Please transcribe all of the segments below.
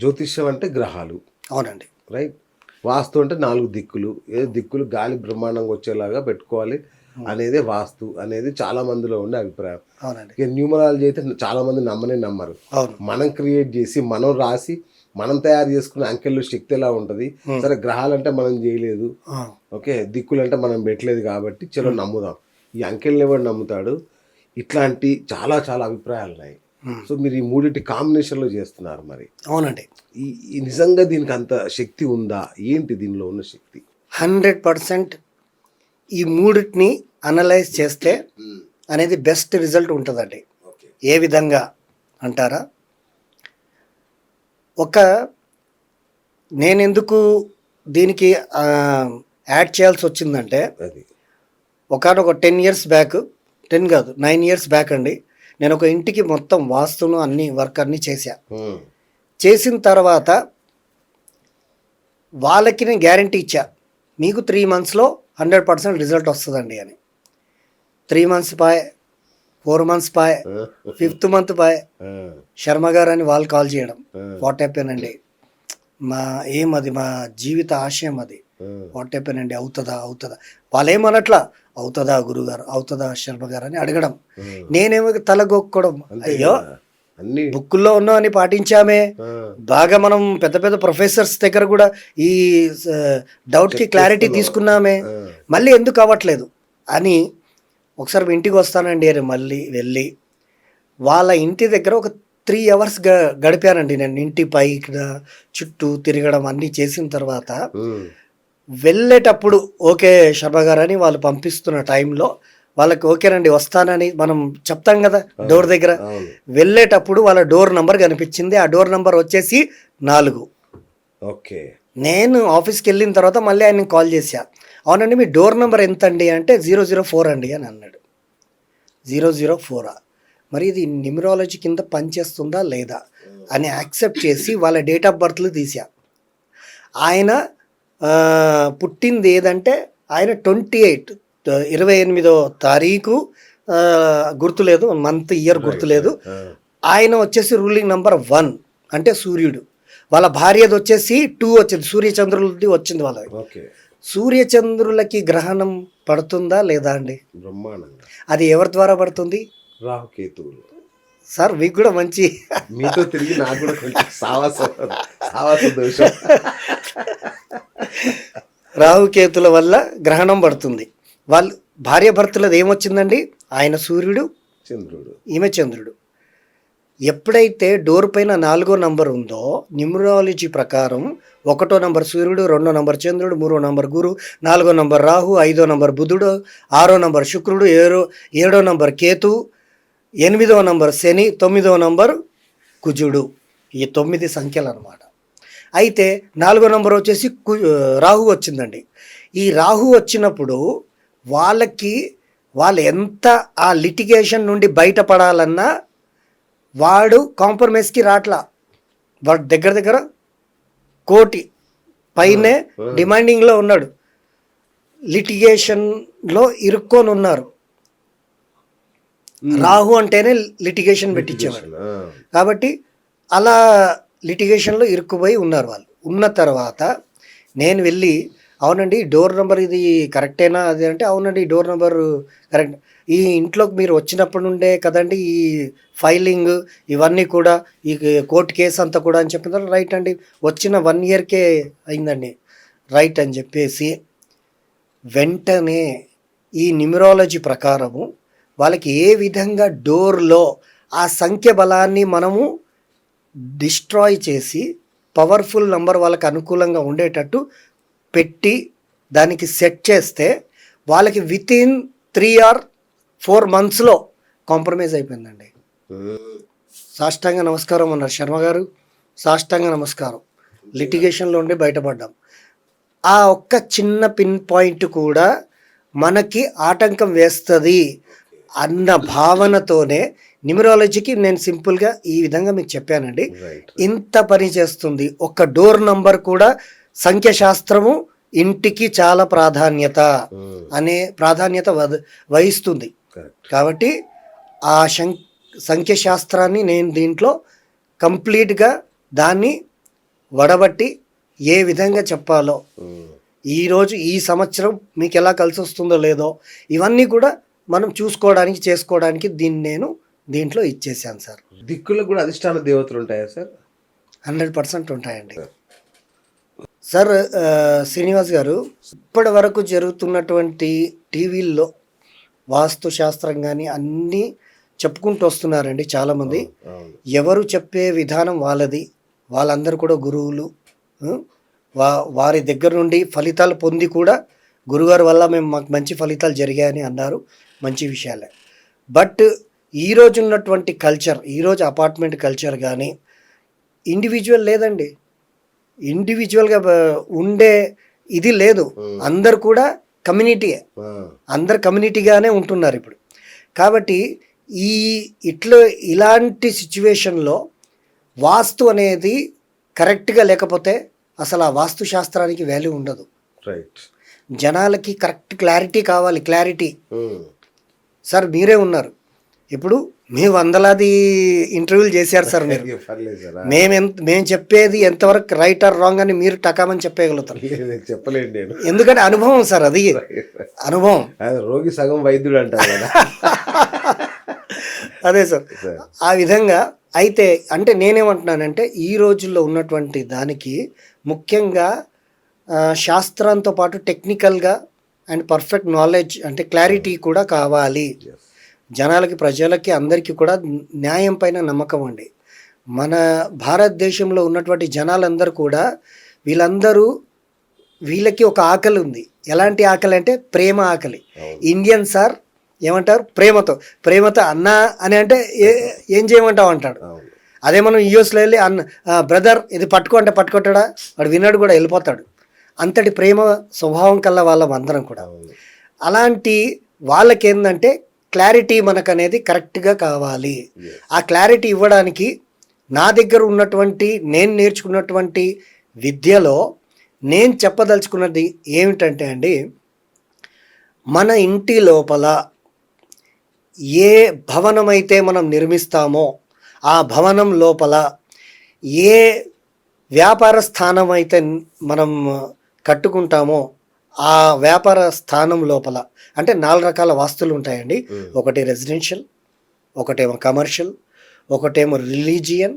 జ్యోతిష్యం అంటే గ్రహాలు. అవునండి. రైట్? వాస్తు అంటే నాలుగు దిక్కులు. ఏ దిక్కులు గాలి బ్రహ్మాండంగా వచ్చేలాగా పెట్టుకోవాలి అనేదే వాస్తు అనేది చాలా మందిలో ఉండే అభిప్రాయం. అవునండి. ఇక న్యూమరాలజీ అయితే చాలా మంది నమ్మనే నమ్మరు. మనం క్రియేట్ చేసి మనం రాసి మనం తయారు చేసుకున్న అంకెల్లో శక్తి ఎలా ఉంటుంది? సరే గ్రహాలంటే మనం చేయలేదు. ఓకే దిక్కులంటే మనం పెట్టలేదు కాబట్టి చలో నమ్ముదాం. ఈ అంకెల్ని ఎవరు నమ్ముతాడు? ఇట్లాంటి చాలా చాలా అభిప్రాయాలు ఉన్నాయి. సో మీరు ఈ మూడింటి కాంబినేషన్లో చేస్తున్నారు మరి. అవునండి. ఈ నిజంగా దీనికి అంత శక్తి ఉందా? ఏంటి దీనిలో ఉన్న శక్తి? హండ్రెడ్ పర్సెంట్ ఈ మూడిటిని అనలైజ్ చేస్తే అనేది బెస్ట్ రిజల్ట్ ఉంటుందండి. ఓకే. ఏ విధంగా అంటారా? ఒక నేనెందుకు దీనికి యాడ్ చేయాల్సి వచ్చిందంటే ఒకనొక టెన్ ఇయర్స్ బ్యాక్ టెన్ కాదు నైన్ ఇయర్స్ బ్యాక్ అండి. నేను ఒక ఇంటికి మొత్తం వాస్తును అన్ని వర్క్ అన్ని చేశా. చేసిన తర్వాత వాళ్ళకి నేను గ్యారంటీ ఇచ్చా. మీకు త్రీ మంత్స్లో హండ్రెడ్ పర్సెంట్ రిజల్ట్ వస్తుందండి అని. త్రీ మంత్స్ పాయ్ ఫోర్ మంత్స్ పాయ్ ఫిఫ్త్ మంత్ పాయ్ శర్మ గారు అని వాళ్ళు కాల్ చేయడం. వాట్ అయిపోయానండి మా ఏం అది మా జీవిత ఆశయం అది. వాట్ అయిపోయానండి అవుతుందా? అవుతుందా? వాళ్ళు ఏమనట్లా అవుతుందా గురుగారు అవుతుందా శర్మ గారు అని అడగడం. నేనేమో తలగొక్కడం అయ్యో. అన్ని బుక్కుల్లో ఉన్నామని పాటించామే Ah, బాగా మనం పెద్ద పెద్ద ప్రొఫెసర్స్ దగ్గర కూడా ఈ డౌట్కి క్లారిటీ తీసుకున్నామే. మళ్ళీ ఎందుకు అవ్వట్లేదు అని ఒకసారి ఇంటికి వస్తానండి అని మళ్ళీ వెళ్ళి వాళ్ళ ఇంటి దగ్గర ఒక త్రీ అవర్స్ గడిపానండి నేను ఇంటి పైన చుట్టూ తిరగడం అన్నీ చేసిన తర్వాత. వెళ్ళేటప్పుడు ఓకే శర్మ గారు అని వాళ్ళు పంపిస్తున్న టైంలో వాళ్ళకి ఓకేనండి వస్తానని మనం చెప్తాం కదా డోర్ దగ్గర. వెళ్ళేటప్పుడు వాళ్ళ డోర్ నంబర్ కనిపించింది. ఆ డోర్ నంబర్ వచ్చేసి నాలుగు. ఓకే. నేను ఆఫీస్కి వెళ్ళిన తర్వాత మళ్ళీ ఆయన కాల్ చేశా. అవునండి మీ డోర్ నెంబర్ ఎంత అండి అంటే జీరో జీరో ఫోర్ అండి అని అన్నాడు. జీరో జీరో ఫోరా. మరి ఇది న్యూమరాలజీ కింద పనిచేస్తుందా లేదా అని యాక్సెప్ట్ చేసి వాళ్ళ డేట్ ఆఫ్ బర్త్లు తీసా ఆయన పుట్టింది ఏదంటే ఆయన ట్వంటీ ఎయిట్ ఇరవై ఎనిమిదో తారీఖు గుర్తులేదు మంత్ ఇయర్ గుర్తులేదు. ఆయన వచ్చేసి రూలింగ్ నంబర్ వన్ అంటే సూర్యుడు. వాళ్ళ భార్యది వచ్చేసి టూ వచ్చింది సూర్యచంద్రులది వచ్చింది వాళ్ళది. ఓకే. సూర్యచంద్రులకి గ్రహణం పడుతుందా లేదా అండి? అది ఎవరి ద్వారా పడుతుంది? రాహుకేతువులు. సార్ మీకు కూడా మంచి మీతో తిరిగి నాకు కూడా కొంచెం సావాస సావాస దోషం. రాహుకేతుల వల్ల గ్రహణం పడుతుంది. వాళ్ళు భార్య భర్తలది ఏమొచ్చిందండి? ఆయన సూర్యుడు చంద్రుడు. ఈమె చంద్రుడు. ఎప్పుడైతే డోర్ పైన నాలుగో నంబర్ ఉందో న్యూమరాలజీ ప్రకారం ఒకటో నంబర్ సూర్యుడు రెండో నంబర్ చంద్రుడు మూడో నంబర్ గురు నాలుగో నంబర్ రాహు ఐదో నంబర్ బుధుడు ఆరో నంబర్ శుక్రుడు ఏడో ఏడో నంబర్ కేతు ఎనిమిదో నంబర్ శని తొమ్మిదో నంబర్ కుజుడు. ఈ తొమ్మిది సంఖ్యలు అనమాట అయితే నాలుగో నంబర్ వచ్చేసి కు రాహు వచ్చిందండి. ఈ రాహు వచ్చినప్పుడు వాళ్ళకి వాళ్ళు ఎంత ఆ లిటిగేషన్ నుండి బయటపడాలన్నా వాడు కాంప్రమైజ్కి రాట్లా. వాడు దగ్గర దగ్గర కోటి పైనే డిమాండింగ్లో ఉన్నాడు. లిటిగేషన్లో ఇరుక్కొని ఉన్నారు రాహు అంటేనే లిటిగేషన్ పెట్టించేవాడు. కాబట్టి అలా లిటిగేషన్లో ఇరుక్కుపోయి ఉన్నారు వాళ్ళు. ఉన్న తర్వాత నేను వెళ్ళి అవునండి డోర్ నెంబర్ ఇది కరెక్టేనా? అది అంటే అవునండి డోర్ నెంబర్ కరెక్ట్. ఈ ఇంట్లోకి మీరు వచ్చినప్పటి నుండే కదండి ఈ ఫైలింగ్ ఇవన్నీ కూడా ఈ కోర్టు కేసు అంతా కూడా అని చెప్పిన రైట్ అండి వచ్చిన వన్ ఇయర్కే అయిందండి రైట్ అని చెప్పేసి వెంటనే ఈ న్యూమరాలజీ ప్రకారము వాళ్ళకి ఏ విధంగా డోర్లో ఆ సంఖ్య బలాన్ని మనము డిస్ట్రాయ్ చేసి పవర్ఫుల్ నంబర్ వాళ్ళకి అనుకూలంగా ఉండేటట్టు పెట్టి దానికి సెట్ చేస్తే వాళ్ళకి with in three or four మంత్స్లో కాంప్రమైజ్ అయిపోయిందండి. సాష్టాంగ నమస్కారం అన్నారు శర్మ గారు. సాష్టాంగ నమస్కారం. లిటిగేషన్లో ఉండి బయటపడ్డాం. ఆ ఒక్క చిన్న పిన్ పాయింట్ కూడా మనకి ఆటంకం వేస్తుంది అన్న భావనతోనే న్యూమరాలజీకి నేను సింపుల్గా ఈ విధంగా మీకు చెప్పానండి. ఇంత పని చేస్తుంది. ఒక డోర్ నంబర్ కూడా సంఖ్యశాస్త్రము ఇంటికి చాలా ప్రాధాన్యత Mm, అనే ప్రాధాన్యత వహిస్తుంది. కాబట్టి ఆ శం సంఖ్యశాస్త్రాన్ని నేను దీంట్లో కంప్లీట్గా దాన్ని వడబట్టి ఏ విధంగా చెప్పాలో ఉమ్. ఈరోజు ఈ సంవత్సరం మీకు ఎలా కలిసి వస్తుందో లేదో ఇవన్నీ కూడా మనం చూసుకోవడానికి చేసుకోవడానికి దీన్ని నేను దీంట్లో ఇచ్చేసాను సార్. దిక్కులకు కూడా అధిష్టాన దేవతలు ఉంటాయా సార్? హండ్రెడ్ పర్సెంట్ ఉంటాయండి. సార్. శ్రీనివాస్ గారు ఇప్పటి వరకు జరుగుతున్నటువంటి టీవీల్లో వాస్తు శాస్త్రం కానీ అన్నీ చెప్పుకుంటూ వస్తున్నారండి చాలామంది. ఎవరు చెప్పే విధానం వాళ్ళది. వాళ్ళందరూ కూడా గురువులు. వా వారి దగ్గర నుండి ఫలితాలు పొంది కూడా గురుగారి వల్ల మేము మాకు మంచి ఫలితాలు జరిగాయని అన్నారు. మంచి విషయాలే. బట్ ఈరోజు ఉన్నటువంటి కల్చర్ ఈరోజు అపార్ట్మెంట్ కల్చర్ కానీ ఇండివిజువల్ లేదండి. ఇండివిజువల్గా ఉండే ఇది లేదు. అందరు కూడా కమ్యూనిటీయే అందరు కమ్యూనిటీగానే ఉంటున్నారు ఇప్పుడు. కాబట్టి ఈ ఇట్లా ఇలాంటి సిచ్యువేషన్లో వాస్తు అనేది కరెక్ట్గా లేకపోతే అసలు ఆ వాస్తు శాస్త్రానికి వాల్యూ ఉండదు. రైట్ జనాలకి కరెక్ట్ క్లారిటీ కావాలి క్లారిటీ. సార్ మీరే ఉన్నారు. ఇప్పుడు మీ వందలాది ఇంటర్వ్యూలు చేశారు సార్ మీరు. మేము ఎంత మేము చెప్పేది ఎంతవరకు రైట్ ఆర్ రాంగ్ అని మీరు టకామని చెప్పగలుగుతారు. చెప్పలేను నేను. ఎందుకంటే అనుభవం సార్ అది. అనుభవం. రోగి సగం వైద్యుడు అంటారు కదా. అదే సార్. ఆ విధంగా అయితే అంటే నేనేమంటున్నానంటే ఈ రోజుల్లో ఉన్నటువంటి దానికి ముఖ్యంగా శాస్త్రంతో పాటు టెక్నికల్గా అండ్ పర్ఫెక్ట్ నాలెడ్జ్ అంటే క్లారిటీ కూడా కావాలి. జనాలకి ప్రజలకి అందరికీ కూడా న్యాయం పైన నమ్మకం అండి. మన భారతదేశంలో ఉన్నటువంటి జనాలందరూ కూడా వీళ్ళందరూ వీళ్ళకి ఒక ఆకలి ఉంది. ఎలాంటి ఆకలి అంటే ప్రేమ ఆకలి. ఇండియన్ సార్ ఏమంటారు? ప్రేమతో. ప్రేమతో అన్న అని అంటే ఏ- ఏం చేయమంటావు అంటాడు. అదే మనం యూఎస్లో వెళ్ళి అన్న బ్రదర్ ఇది పట్టుకో అంటే పట్టుకొట్టాడా? వాడు విన్నాడు కూడా వెళ్ళిపోతాడు. అంతటి ప్రేమ స్వభావం కల్లా వాళ్ళం అందరం కూడా. అలాంటి వాళ్ళకి ఏంటంటే క్లారిటీ మనకు అనేది కరెక్ట్గా కావాలి. ఆ క్లారిటీ ఇవ్వడానికి నా దగ్గర ఉన్నటువంటి నేను నేర్చుకున్నటువంటి విద్యలో నేను చెప్పదలుచుకున్నది ఏమిటంటే అండి మన ఇంటి లోపల ఏ భవనం అయితే మనం నిర్మిస్తామో ఆ భవనం లోపల ఏ వ్యాపార స్థానం అయితే మనం కట్టుకుంటామో ఆ వ్యాపార స్థానం లోపల అంటే నాలుగు రకాల వాస్తులు ఉంటాయండి. ఒకటి రెసిడెన్షియల్ ఒకటేమో కమర్షియల్ ఒకటేమో రిలీజియన్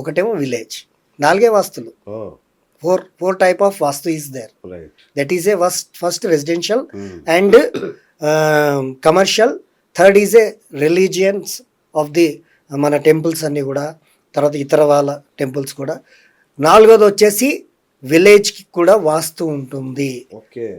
ఒకటేమో విలేజ్ నాలుగే వాస్తులు. Four four type of vastu is there that is a first first residential and commercial third is a religions of the మన టెంపుల్స్ అన్నీ కూడా తర్వాత ఇతర వాళ్ళ టెంపుల్స్ కూడా. నాలుగోది వచ్చేసి విలేజ్కి కూడా వాస్తు ఉంటుంది.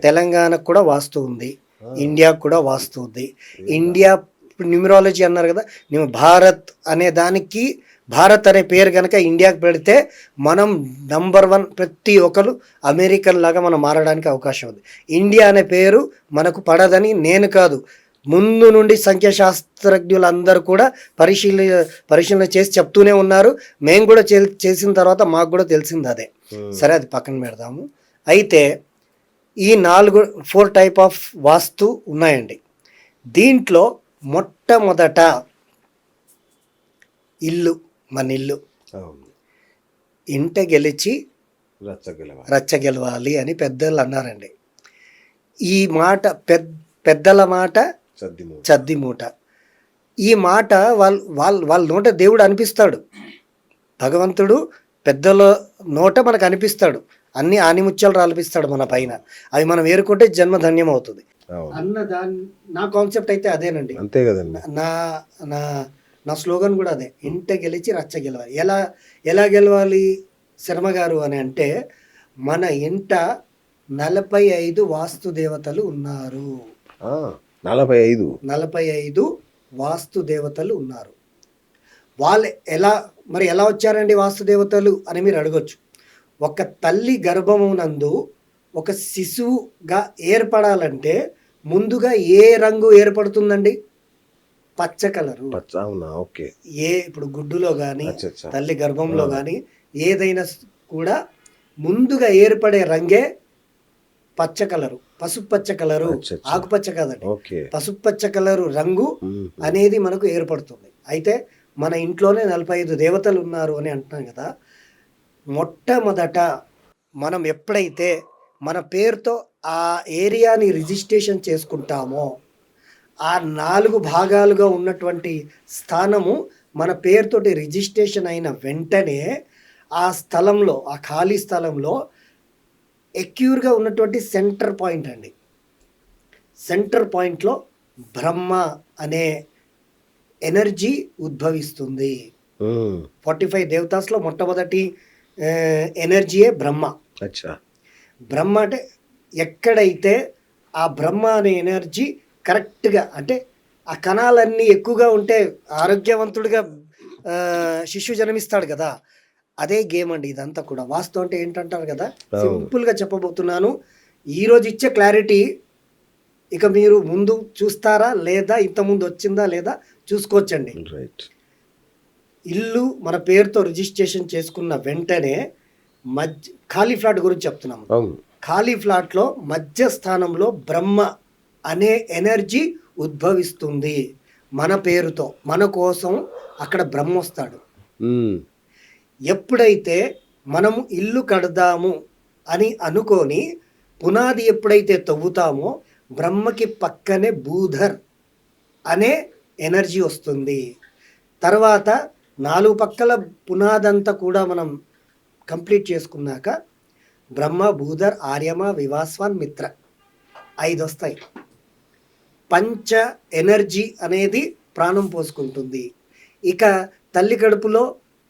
తెలంగాణకు కూడా వాస్తు ఉంది. ఇండియాకు కూడా వాస్తు ఉంది ఇండియా న్యూమరాలజీ అన్నారు కదా మేము భారత్ అనే దానికి భారత్ అనే పేరు కనుక ఇండియాకి పెడితే మనం నంబర్ వన్ ప్రతి ఒక్కరు అమెరికన్ లాగా మనం మారడానికి అవకాశం ఉంది. ఇండియా అనే పేరు మనకు పడదని నేను కాదు. ముందు నుండి సంఖ్యాశాస్త్రజ్ఞులందరూ కూడా పరిశీలి పరిశీలన చేసి చెప్తూనే ఉన్నారు. మేము కూడా చే- చేసిన తర్వాత మాకు కూడా తెలిసింది అదే. సరే అది పక్కన పెడదాము. అయితే ఈ నాలుగు ఫోర్ టైప్ ఆఫ్ వాస్తు ఉన్నాయండి. దీంట్లో మొట్టమొదట ఇల్లు మన ఇల్లు ఇంట గెలిచి రచ్చ గెలవాలి. అని పెద్దలు అన్నారండి. ఈ మాట పెద్ద పెద్దల మాట. చద్ది మూట. ఈ మాట వాళ్ళు వాళ్ళ వాళ్ళ నోట దేవుడు అనిపిస్తాడు. భగవంతుడు పెద్దల నోట మనకు అనిపిస్తాడు. అన్ని ఆనిముత్యాలు రాల్పిస్తాడు మన పైన. అవి మనం ఏరుకుంటే జన్మ ధన్యం అవుతుంది అన్న దాని నా కాన్సెప్ట్ అయితే అదేనండి. అంతే కదండి. నా నా నా స్లోగన్ కూడా అదే. ఇంట గెలిచి రచ్చ గెలవాలి. ఎలా ఎలా గెలవాలి శర్మ గారు అని అంటే మన ఇంట నలభై ఐదు వాస్తు దేవతలు ఉన్నారు. ఆ, నలభై ఐదు. నలభై ఐదు వాస్తు దేవతలు ఉన్నారు. వాళ్ళు ఎలా మరి ఎలా వచ్చారండి వాస్తు దేవతలు అని మీరు అడగొచ్చు. ఒక తల్లి గర్భమునందు ఒక శిశువుగా ఏర్పడాలంటే ముందుగా ఏ రంగు ఏర్పడుతుందండి? పచ్చ కలరు. ఓకే. ఏ ఇప్పుడు గుడ్డులో కానీ తల్లి గర్భంలో కానీ ఏదైనా కూడా ముందుగా ఏర్పడే రంగే పచ్చ కలరు. పసుపు పచ్చ కలరు. ఆకుపచ్చ కాదండి. ఓకే. పసుపు పచ్చ కలరు రంగు. అనేది మనకు ఏర్పడుతుంది. అయితే మన ఇంట్లోనే నలభై ఐదు దేవతలు ఉన్నారు అని అంటున్నాం కదా మొట్టమొదట మనం ఎప్పుడైతే మన పేరుతో ఆ ఏరియాని రిజిస్ట్రేషన్ చేసుకుంటామో ఆ నాలుగు భాగాలుగా ఉన్నటువంటి స్థానము మన పేరుతోటి రిజిస్ట్రేషన్ అయిన వెంటనే ఆ స్థలంలో ఆ ఖాళీ స్థలంలో ఎక్యూర్గా ఉన్నటువంటి సెంటర్ పాయింట్ అండి. సెంటర్ పాయింట్లో బ్రహ్మ అనే ఎనర్జీ ఉద్భవిస్తుంది. ఫార్టీ ఫైవ్ దేవతాస్లో మొట్టమొదటి ఎనర్జీయే బ్రహ్మ. అచ్చా. బ్రహ్మ అంటే ఎక్కడైతే ఆ బ్రహ్మ అనే ఎనర్జీ కరెక్ట్గా అంటే ఆ కణాలన్నీ ఎక్కువగా ఉంటే ఆరోగ్యవంతుడిగా శిశువు జన్మిస్తాడు కదా. అదే గేమ్ అండి ఇదంతా కూడా. వాస్తు అంటే ఏంటంటారు కదా. సింపుల్గా చెప్పబోతున్నాను. ఈరోజు ఇచ్చే క్లారిటీ ఇక మీరు ముందు చూస్తారా లేదా ఇంతకుముందు వచ్చిందా లేదా చూసుకోవచ్చండి. రైట్. ఇల్లు మన పేరుతో రిజిస్ట్రేషన్ చేసుకున్న వెంటనే మధ్య ఖాళీ ఫ్లాట్ గురించి చెప్తున్నాము. ఖాళీ ఫ్లాట్లో మధ్య స్థానంలో బ్రహ్మ అనే ఎనర్జీ ఉద్భవిస్తుంది మన పేరుతో మన కోసం అక్కడ బ్రహ్మ వస్తాడు. ఎప్పుడైతే మనము ఇల్లు కడదాము అని అనుకొని పునాది ఎప్పుడైతే తవ్వుతామో బ్రహ్మకి పక్కనే బూధర్ అనే ఎనర్జీ వస్తుంది. తర్వాత నాలుగు పక్కల పునాదంతా కూడా మనం కంప్లీట్ చేసుకున్నాక బ్రహ్మ భూధర్ ఆర్యమ వివాస్వాన్ మిత్ర ఐదు వస్తాయి పంచ ఎనర్జీ అనేది ప్రాణం పోసుకుంటుంది. ఇక తల్లి కడుపులో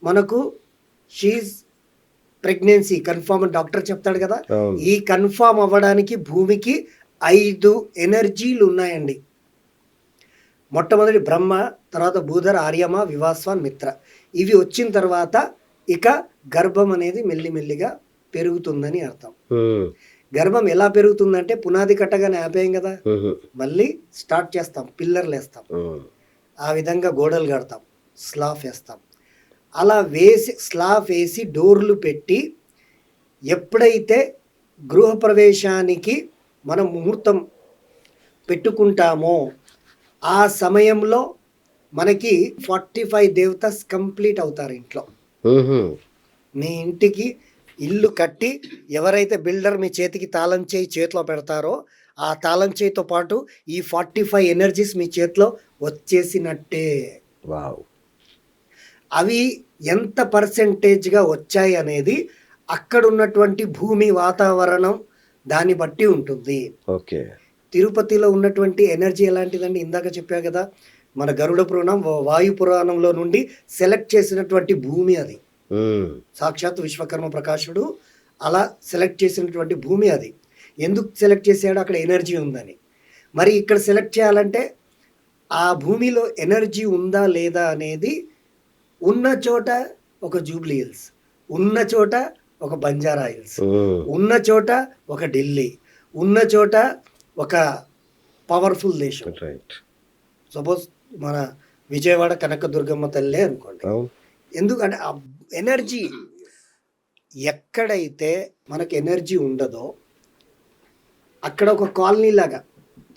మనకు షీజ్ ప్రెగ్నెన్సీ కన్ఫామ్ డాక్టర్ చెప్తాడు కదా. ఈ కన్ఫామ్ అవ్వడానికి భూమికి ఐదు ఎనర్జీలు ఉన్నాయండి. మొట్టమొదటి బ్రహ్మ తర్వాత భూధర్ ఆర్యమ వివాస్వాన్ మిత్ర. ఇవి వచ్చిన తర్వాత ఇక గర్భం అనేది మెల్లిమెల్లిగా పెరుగుతుందని అర్థం. గర్భం ఎలా పెరుగుతుందంటే పునాది కట్టగానే ఆపేయం కదా. మళ్ళీ స్టార్ట్ చేస్తాం పిల్లర్లు వేస్తాం ఆ విధంగా గోడలు కడతాం స్లాఫ్ వేస్తాం. అలా వేసి స్లాఫ్ వేసి డోర్లు పెట్టి ఎప్పుడైతే గృహప్రవేశానికి మనం ముహూర్తం పెట్టుకుంటామో ఆ సమయంలో మనకి ఫార్టీ ఫైవ్ దేవతస్ కంప్లీట్ అవుతారు ఇంట్లో. మీ ఇంటికి ఇల్లు కట్టి ఎవరైతే బిల్డర్ మీ చేతికి తాళం చేయి చేతిలో పెడతారో ఆ తాళం చేయితో పాటు ఈ ఫార్టీ ఫైవ్ ఎనర్జీస్ మీ చేతిలో వచ్చేసినట్టే. వావ్. అవి ఎంత పర్సెంటేజ్గా వచ్చాయి అనేది అక్కడ ఉన్నటువంటి భూమి వాతావరణం దాన్ని బట్టి ఉంటుంది. ఓకే. తిరుపతిలో ఉన్నటువంటి ఎనర్జీ ఎలాంటిదండి? ఇందాక చెప్పా కదా మన గరుడ పురాణం వాయు పురాణంలో నుండి సెలెక్ట్ చేసినటువంటి భూమి అది. సాక్షాత్ విశ్వకర్మ ప్రకాశుడు అలా సెలెక్ట్ చేసినటువంటి భూమి అది. ఎందుకు సెలెక్ట్ చేశాడు? అక్కడ ఎనర్జీ ఉందని. మరి ఇక్కడ సెలెక్ట్ చేయాలంటే ఆ భూమిలో ఎనర్జీ ఉందా లేదా అనేది ఉన్న చోట ఒక జూబ్లీ హిల్స్ ఉన్న చోట ఒక బంజారా హిల్స్ ఉన్న చోట ఒక ఢిల్లీ ఉన్న చోట ఒక పవర్ఫుల్ దేశం. రైట్ సపోజ్ మన విజయవాడ కనకదుర్గమ్మ తల్లే అనుకోండి. ఎందుకంటే ఆ ఎనర్జీ ఎక్కడైతే మనకి ఎనర్జీ ఉండదో అక్కడ ఒక కాలనీ లాగా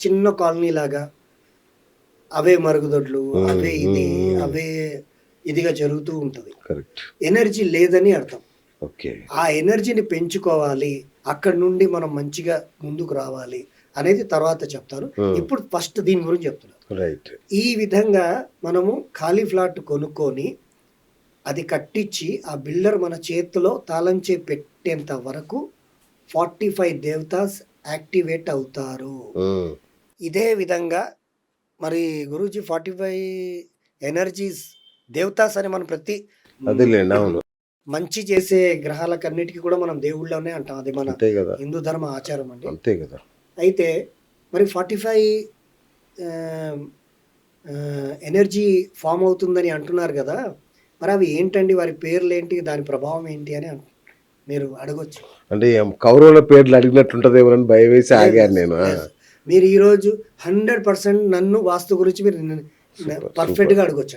చిన్న కాలనీ లాగా అవే మరుగుదొడ్లు అవే ఇది. అవే ఇదిగా జరుగుతూ ఉంటుంది. ఎనర్జీ లేదని అర్థం. ఓకే ఆ ఎనర్జీని పెంచుకోవాలి. అక్కడ నుండి మనం మంచిగా ముందుకు రావాలి. అనేది తర్వాత చెప్తాను. ఇప్పుడు ఫస్ట్ దీని గురించి చెప్తున్నాను రైట్. ఈ విధంగా మనము ఖాళీ ఫ్లాట్ కొనుక్కొని అది కట్టించి ఆ బిల్డర్ మన చేతిలో తాళం చే పెట్టేంత వరకు ఫార్టీ ఫైవ్ దేవతాస్ యాక్టివేట్ అవుతారు. ఇదే విధంగా మరి గురూజీ ఫార్టీ ఫైవ్ ఎనర్జీస్ దేవతాస్ అని మనం ప్రతి మంచి చేసే గ్రహాలకన్నిటికీ కూడా మనం దేవుళ్ళనే అంటాం. అది మన హిందూ ధర్మ ఆచారం అండి. అంతే కదా. అయితే మరి ఫార్టీ ఫైవ్ ఎనర్జీ ఫామ్ అవుతుందని అంటున్నారు కదా మరి అవి ఏంటండి? వారి పేర్లు ఏంటి దాని ప్రభావం ఏంటి అని మీరు అడగొచ్చు. అంటే కౌరవుల పేర్లు అడిగినట్టుంటదేమోనని భయం వేసి ఆగాను నేను. మీరు ఈరోజు హండ్రెడ్ పర్సెంట్ నన్ను వాస్తు గురించి మీరు పర్ఫెక్ట్గా అడగొచ్చు.